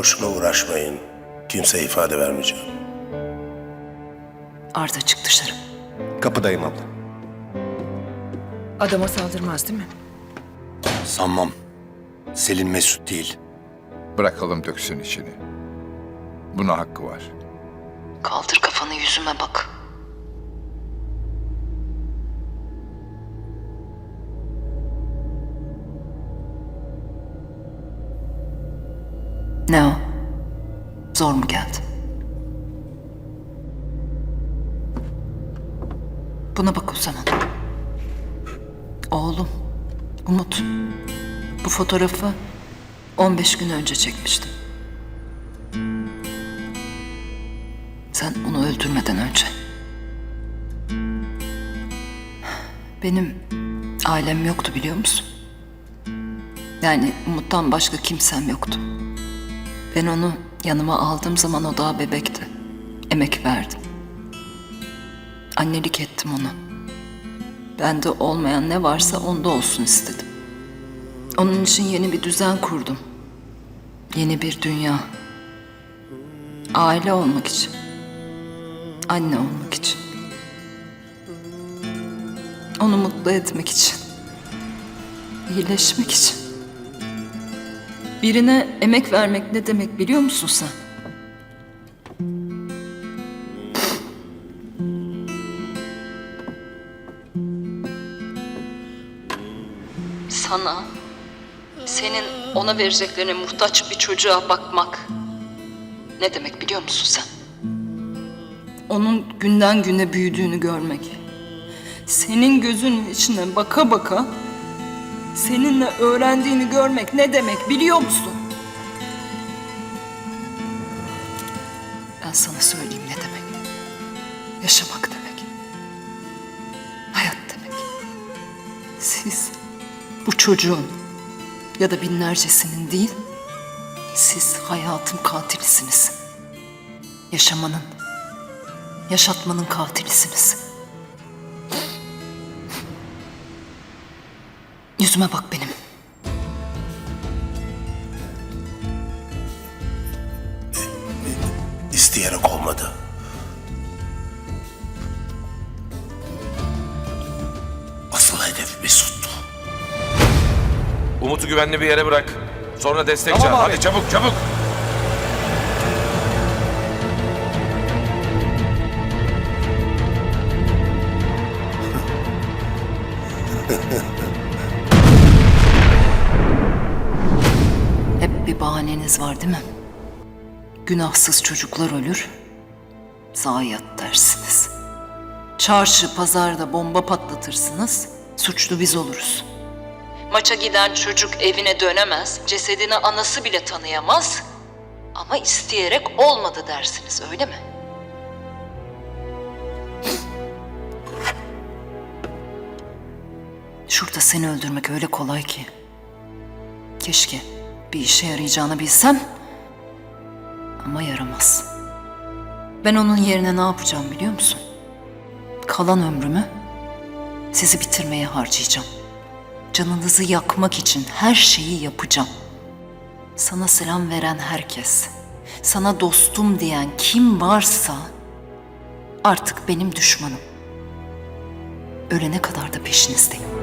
aşmayın. Kimseye ifade vermeyeceğim. Arda çık dışarı. Kapıdayım abla. Adama saldırmaz değil mi? Sanmam. Selin Mesut değil. Bırakalım döksün içini. Buna hakkı var. Kaldır kafanı yüzüme bak. Ne o? Zor mu geldi? Buna bak o zaman. Oğlum, Umut. Bu fotoğrafı 15 gün önce çekmiştim. Sen onu öldürmeden önce. Benim ailem yoktu biliyor musun? Yani Umut'tan başka kimsem yoktu. Ben onu yanıma aldığım zaman o daha bebekti. Emek verdim. Annelik ettim ona. Bende olmayan ne varsa onda olsun istedim. Onun için yeni bir düzen kurdum. Yeni bir dünya. Aile olmak için. Anne olmak için. Onu mutlu etmek için. iyileşmek için. Birine emek vermek ne demek biliyor musun sen? Sana, senin ona vereceklerine muhtaç bir çocuğa bakmak ne demek biliyor musun sen? Onun günden güne büyüdüğünü görmek. Senin gözünün içine baka baka seninle öğrendiğini görmek ne demek biliyor musun? Ben sana söyleyeyim ne demek. Yaşamak demek. Hayat demek. Siz bu çocuğun ya da binlercesinin değil, siz hayatın katilisiniz. Yaşamanın, yaşatmanın katilisiniz. Yüzüme bak benim. İsteyerek olmadı. Asıl hedef Mesut'tu. Umut'u güvenli bir yere bırak. Sonra destek çağır. Hadi çabuk çabuk. bahaneniz var değil mi? Günahsız çocuklar ölür, zayiat dersiniz. Çarşı, pazarda bomba patlatırsınız, suçlu biz oluruz. Maça giden çocuk evine dönemez, cesedini anası bile tanıyamaz. Ama isteyerek olmadı dersiniz, öyle mi? Şurada seni öldürmek öyle kolay ki. Keşke bir işe yarayacağını bilsem. Ama yaramaz. Ben onun yerine ne yapacağım biliyor musun? Kalan ömrümü sizi bitirmeye harcayacağım. Canınızı yakmak için her şeyi yapacağım. Sana selam veren herkes, sana dostum diyen kim varsa artık benim düşmanım. Ölene kadar da peşinizdeyim.